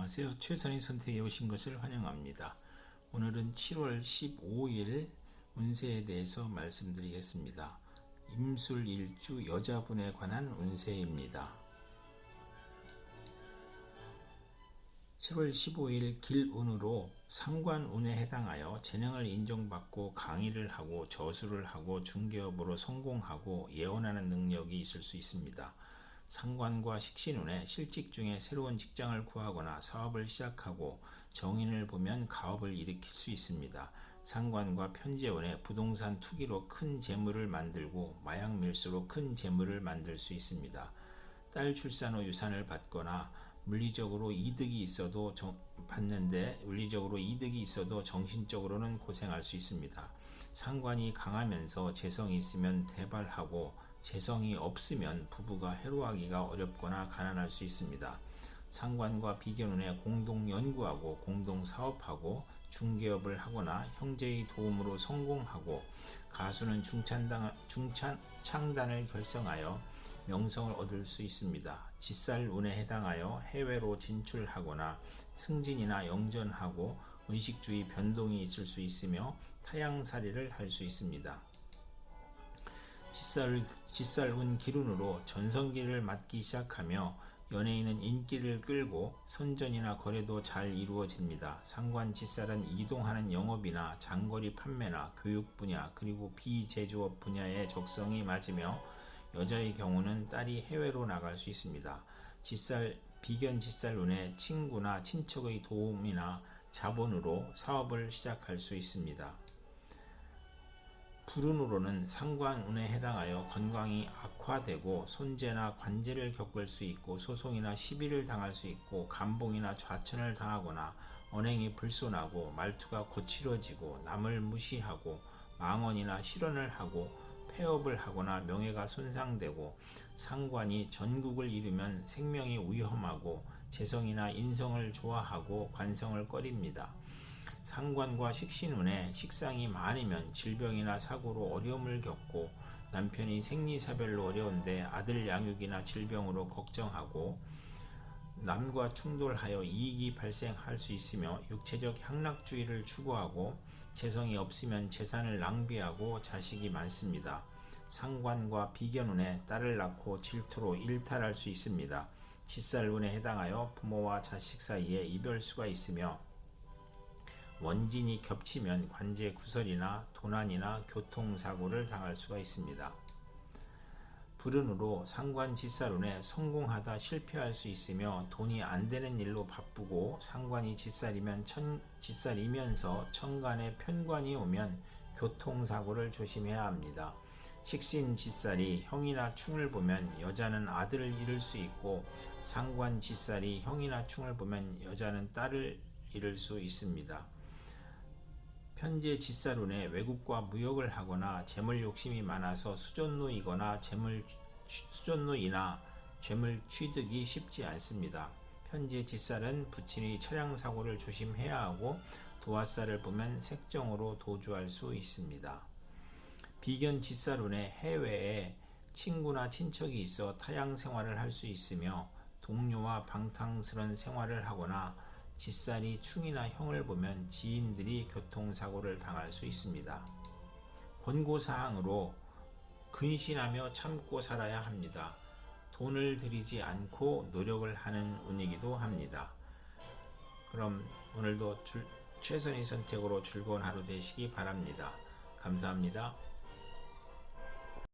안녕하세요. 최선의 선택에 오신 것을 환영합니다. 오늘은 7월 15일 운세에 대해서 말씀드리겠습니다. 임술 일주 여자분에 관한 운세입니다. 7월 15일 길운으로 상관운에 해당하여 재능을 인정받고 강의를 하고 저수를 하고 중개업으로 성공하고 예언하는 능력이 있을 수 있습니다. 상관과 식신운에 실직 중에 새로운 직장을 구하거나 사업을 시작하고 정인을 보면 가업을 일으킬 수 있습니다. 상관과 편재운에 부동산 투기로 큰 재물을 만들고 마약 밀수로 큰 재물을 만들 수 있습니다. 딸 출산 후 유산을 받거나 물리적으로 이득이 있어도 정, 받는데 물리적으로 이득이 있어도 정신적으로는 고생할 수 있습니다. 상관이 강하면서 재성이 있으면 대발하고 재성이 없으면 부부가 해로하기가 어렵거나 가난할 수 있습니다. 상관과 비견운에 공동 연구하고 공동 사업하고 중개업을 하거나 형제의 도움으로 성공하고 가수는 중찬당, 중창단을 결성하여 명성을 얻을 수 있습니다. 짓살 운에 해당하여 해외로 진출하거나 승진이나 영전하고 의식주의 변동이 있을 수 있으며 타양살이를 할 수 있습니다. 짓살, 짓살운 기운으로 전성기를 맞기 시작하며 연예인은 인기를 끌고 선전이나 거래도 잘 이루어집니다. 상관 짓살은 이동하는 영업이나 장거리 판매나 교육 분야 그리고 비제조업 분야에 적성이 맞으며 여자의 경우는 딸이 해외로 나갈 수 있습니다. 짓살 비견 짓살운에 친구나 친척의 도움이나 자본으로 사업을 시작할 수 있습니다. 불운으로는 상관운에 해당하여 건강이 악화되고 손재나 관제를 겪을 수 있고 소송이나 시비를 당할 수 있고 감봉이나 좌천을 당하거나 언행이 불손하고 말투가 거칠어지고 남을 무시하고 망언이나 실언을 하고 폐업을 하거나 명예가 손상되고 상관이 전국을 잃으면 생명이 위험하고 재성이나 인성을 좋아하고 관성을 꺼립니다. 상관과 식신운에 식상이 많으면 질병이나 사고로 어려움을 겪고 남편이 생리사별로 어려운데 아들 양육이나 질병으로 걱정하고 남과 충돌하여 이익이 발생할 수 있으며 육체적 향락주의를 추구하고 재성이 없으면 재산을 낭비하고 자식이 많습니다. 상관과 비견운에 딸을 낳고 질투로 일탈할 수 있습니다. 짓살운에 해당하여 부모와 자식 사이에 이별수가 있으며 원진이 겹치면 관제 구설이나 도난이나 교통사고를 당할 수가 있습니다. 불운으로 상관 짓살운에 성공하다 실패할 수 있으며 돈이 안 되는 일로 바쁘고 상관이 짓살이면 천, 짓살이면서 천간에 편관이 오면 교통사고를 조심해야 합니다. 식신 짓살이 형이나 충을 보면 여자는 아들을 잃을 수 있고 상관 짓살이 형이나 충을 보면 여자는 딸을 잃을 수 있습니다. 현재 짓살운에 외국과 무역을 하거나 재물 욕심이 많아서 수전노이거나 재물 수전노이나 재물 취득이 쉽지 않습니다. 현재 짓살은 부친의 차량 사고를 조심해야 하고 도화살을 보면 색정으로 도주할 수 있습니다. 비견 짓살운에 해외에 친구나 친척이 있어 타양 생활을 할 수 있으며 동료와 방탕스런 생활을 하거나 짓살이 충이나 형을 보면 지인들이 교통사고를 당할 수 있습니다. 권고사항으로 근신하며 참고 살아야 합니다. 돈을 들이지 않고 노력을 하는 운이기도 합니다. 그럼 오늘도 줄, 최선의 선택으로 즐거운 하루 되시기 바랍니다. 감사합니다.